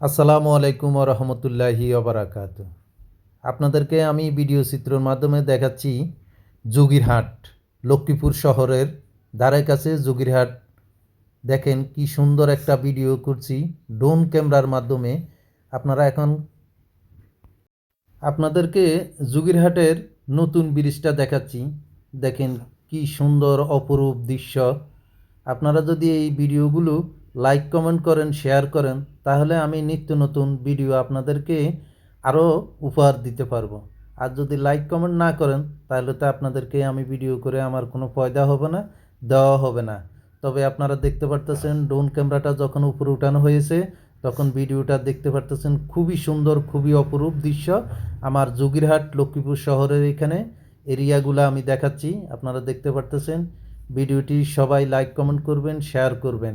আসসালামু আলাইকুম রহমতুল্লাহি ওবরাকাত আপনাদেরকে আমি ভিডিও চিত্রের মাধ্যমে দেখাচ্ছি যোগীরহাট লক্ষ্মীপুর শহরের ধারে কাছে যোগীরহাট দেখেন কি সুন্দর একটা ভিডিও করছি ড্রোন ক্যামেরার মাধ্যমে। আপনারা এখন আপনাদেরকে যোগীরহাটের নতুন ব্রিজটা দেখাচ্ছি। দেখেন কি সুন্দর অপরূপ দৃশ্য। আপনারা যদি এই ভিডিওগুলো লাইক, কমেন্ট করেন, শেয়ার করেন তাহলে আমি নিত্য নতুন ভিডিও আপনাদেরকে আরও উপহার দিতে পারব। আর যদি লাইক কমেন্ট না করেন, তাহলে তো আপনাদেরকে আমি ভিডিও করে আমার কোনো ফয়দা হবে না দেওয়া হবে না। তবে আপনারা দেখতে পারতেছেন ড্রোন ক্যামেরাটা যখন উপরে উঠানো হয়েছে, তখন ভিডিওটা দেখতে পারতেছেন খুবই সুন্দর, খুবই অপরূপ দৃশ্য। আমার যোগীরহাট লক্ষ্মীপুর শহরের এখানে এরিয়াগুলো আমি দেখাচ্ছি। আপনারা দেখতে পারতেছেন ভিডিওটি সবাই লাইক কমেন্ট করবেন শেয়ার করবেন।